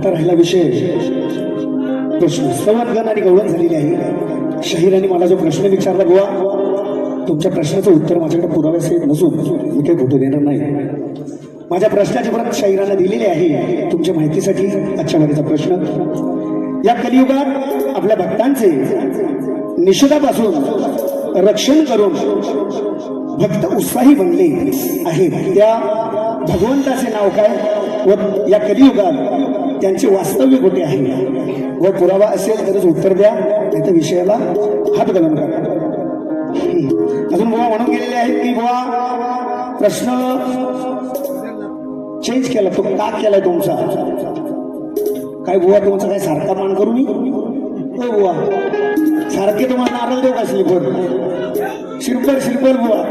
आता राहिला विषय. प्रश्न संवर्धन आणि गौरव झालेली आहे. शहीराने मला जो प्रश्न विचारला गोवा तुमच्या प्रश्नाचं उत्तर माझ्याकडे पुराव्यासहित नसून मी काही फोटो देणार नाही. माझ्या प्रश्नाची परत शाहिरानं दिलेली आहे. तुमच्या माहितीसाठी आजच्या वेळेचा प्रश्न. या कलियुगात आपल्या भक्तांचे निषेधापासून रक्षण करून भक्त उत्साही बनले आहेत. त्या भगवंताचे नाव काय व या कलियुगात त्यांचे वास्तव्य कुठे आहे. व पुरावा असेल तरच उत्तर द्या. नाही तर विषयाला हात करा. अजून बुवा म्हणून गेलेले आहेत की बुवा प्रश्न चेंज केला तो का केलाय तुमचा? काय बुवा तुमचा काय सारखा मान करू मी? हो बुवा. सारखे तुम्हाला नारळ देऊ का श्रीफळ? श्रीफळ श्रीफळ बुवा.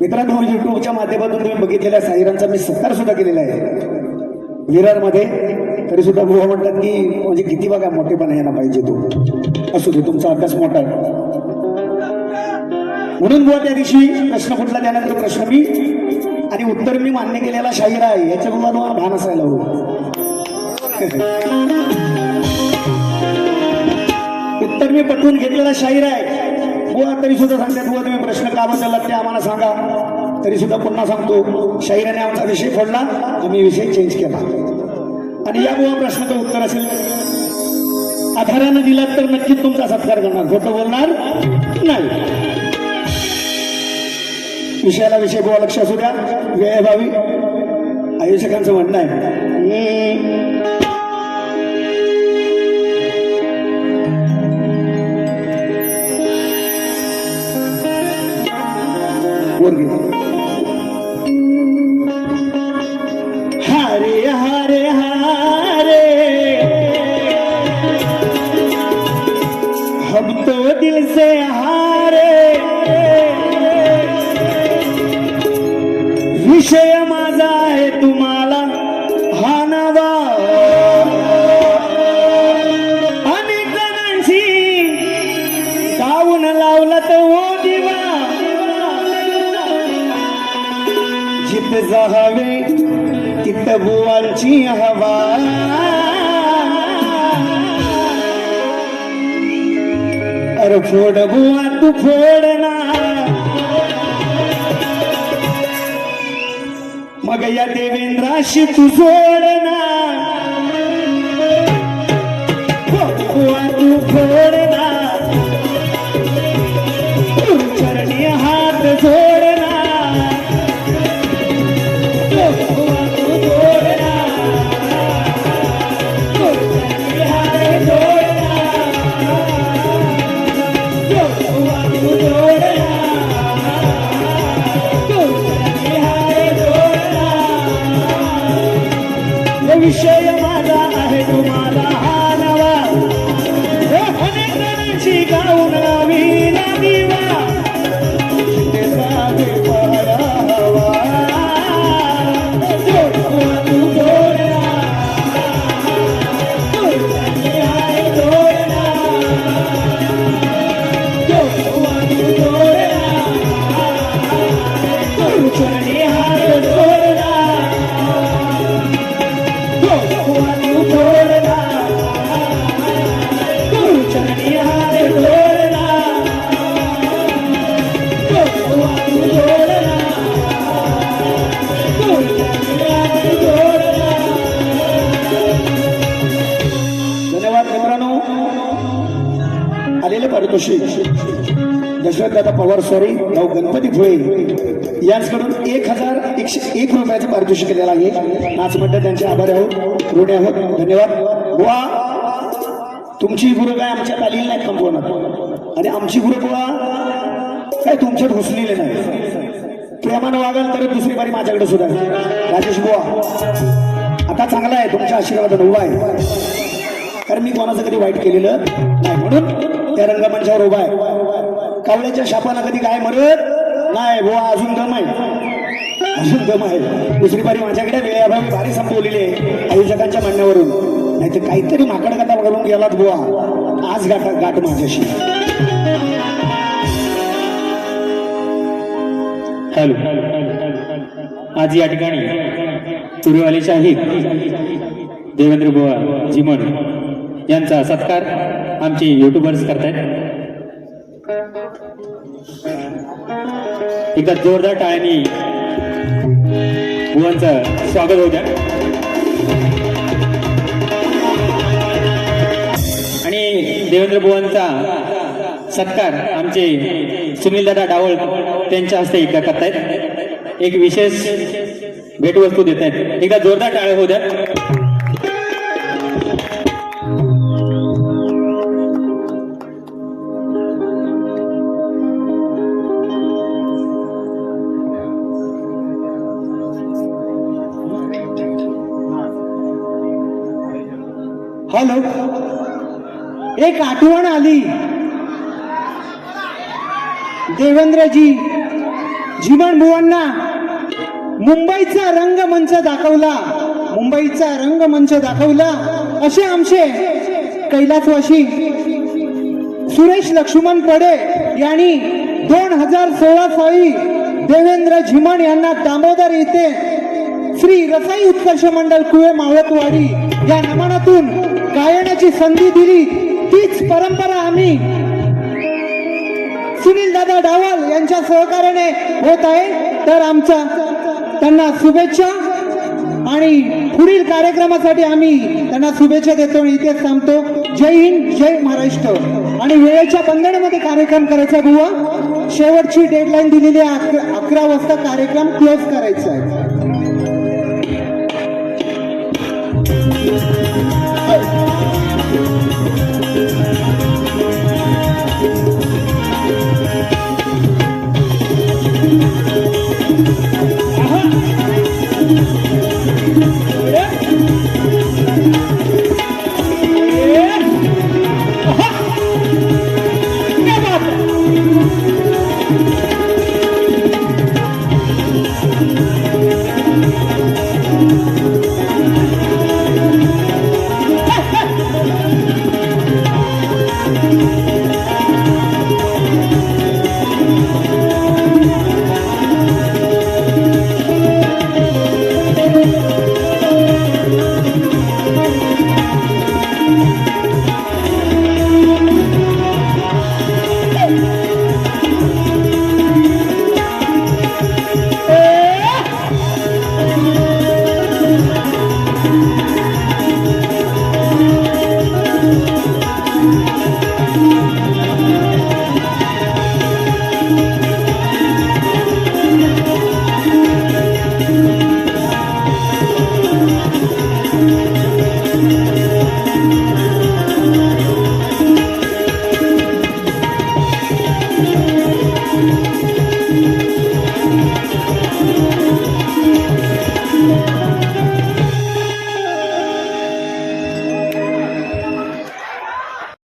मित्रांनो युट्यूबच्या माध्यमातून तुम्ही बघितलेल्या साहिरांचा मी सत्कार सुद्धा केलेला आहे. विरारमध्ये तरी सुद्धा गृह म्हणतात की म्हणजे किती बघा मोठेपणा यायला पाहिजे तो. असू दे तुमचा अभ्यास मोठा आहे. म्हणून बुवा त्या दिवशी प्रश्न कुठला त्यानंतर प्रश्न मी आणि उत्तर मी मान्य केलेला शाहीर आहे. याच्या बुवा तुम्हाला भान असायला हवं. उत्तर मी पटवून घेतलेला शाहीर आहे. बुवा तरी सुद्धा सांगतात बुवा तुम्ही प्रश्न का बदलला ते आम्हाला सांगा. तरी सुद्धा पुन्हा सांगतो शाहिराने आमचा विषय फोडला आम्ही विषय चेंज केला. आणि या बुवा प्रश्नाचं उत्तर असेल. आधारानं दिलात तर नक्कीच तुमचा सत्कार करणार. खोटं बोलणार नाही. विषयाला विषय बुवा लक्ष असू द्या. वेळभावी आयोजकांचं म्हणणं आहे. हम तो दिल से हारे। विषय माझा आहे तुम्हाला हा नवा। अनेक जणांशी गाऊन लावला तर ओ हो दिवा। जित जावे तित बुवांची हवा। घर फोड बुवा तू फोडना मग या देवेंद्राशी तू जोड ना. हो, बुवा तू फोड यशवंतदादा पवार सॉरी भाऊ गणपती भुळे यांचकडून एक हजार एकशे एक रुपयाचं पारितोषिक केलेलं आहे. नाच मंडळ त्यांचे आभारी आहोत. ऋणे आहोत. धन्यवाद. बुवा तुमची गुरु काय आमच्या तालील नाही कंपवणार आणि आमची गुरु बुवा काय तुमच्यात घुसलेले नाही प्रेमानं वागाल तर दुसरी बारी माझ्याकडे सुद्धा. राजेश बुवा आता चांगला आहे. तुमच्या आशीर्वादानं उभा आहे. कारण मी कोणाचं कधी वाईट केलेलं नाही. म्हणून त्या रंगमंचावर उभा आहे. कावळ्याच्या शापानं कधी काय मरत? नाही बुवा अजून दम आहे. अजून दम आहे. दुसरी बारी माझ्याकडे वेळेअभावी भारी संपवलेली आहे आयोजकांच्या म्हणण्यावरून. नाही तर काहीतरी माकड कथा घालून गेलात बुवा. आज गाठ गाठ माझ्याशी. हॅलो. आज या ठिकाणी तुरीवाले शाहीद देवेंद्र बुवा जिमण यांचा सत्कार आमचे युट्यूबर्स करतायत. एकदा जोरदार टाळ्यांनी बुवांचं स्वागत होऊ द्या. आणि देवेंद्र बुवांचा सत्कार आमचे सुनीलदादा डावळ त्यांच्या हस्ते एकदा करतायत. एक विशेष भेटवस्तू देत आहेत एकदा जोरदार टाळ्या होऊ द्या. हॅलो. एक आठवण आली. देवेंद्रजी जीवन बुवांना मुंबईचा रंगमंच दाखवला. मुंबईचा रंगमंच दाखवला. असे आमचे कैलासवाशी सुरेश लक्ष्मण पडे यांनी दोन हजार सोळा साली देवेंद्र झिमण यांना दामोदर येथे श्री रसाई उत्कर्ष मंडळ कुळे मावळतवाडी या नमनातून गायनाची संधी दिली तीच परंपरा आम्ही. सुनील दादा डावल यांच्या सहकार्याने होत आहे. तर आमचा त्यांना शुभेच्छा. आणि पुढील कार्यक्रमासाठी आम्ही त्यांना शुभेच्छा देतो आणि इथेच थांबतो. जय हिंद जय महाराष्ट्र. आणि वेळेच्या बंधनामध्ये कार्यक्रम करायचा बुवा. शेवटची डेडलाईन दिलेली आहे अकरा अकरा वाजता कार्यक्रम क्लोज करायचा आहे.